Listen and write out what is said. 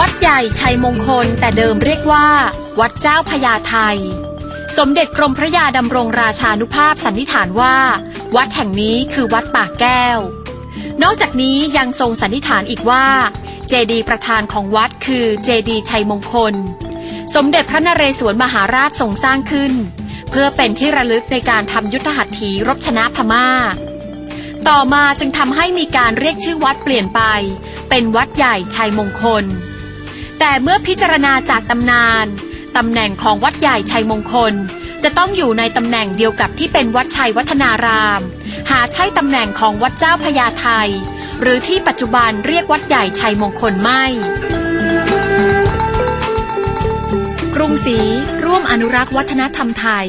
วัดใหญ่ชัยมงคลแต่เดิมเรียกว่า วัดเจ้าพญาไทย สมเด็จกรมพระยาดำรงราชานุภาพสันนิษฐานว่า วัดแห่งนี้คือวัดป่ากแก้ว นอกจากนี้ยังทรงสันนิษฐานอีกว่า เจดีย์ประธานของวัดคือเจดีย์ชัยมงคล สมเด็จพระนเรศวรมหาราชทรงสร้างขึ้น เพื่อเป็นที่ระลึกในการทำยุทธหัตถีรบชนะพม่าต่อมาจึงทำให้มีการเรียกชื่อวัดเปลี่ยนไป เป็นวัดใหญ่ชัยมงคล แต่เมื่อพิจารณาจากตำนานตำแหน่งของวัดใหญ่ชัยมงคล จะต้องอยู่ในตำแหน่งเดียวกับที่เป็นวัดชัยวัฒนาราม หาใช่ตำแหน่งของวัดเจ้าพญาไทย หรือที่ปัจจุบันเรียกวัดใหญ่ชัยมงคลไม่ กรุงศรีร่วมอนุรักษ์วัฒนธรรมไทย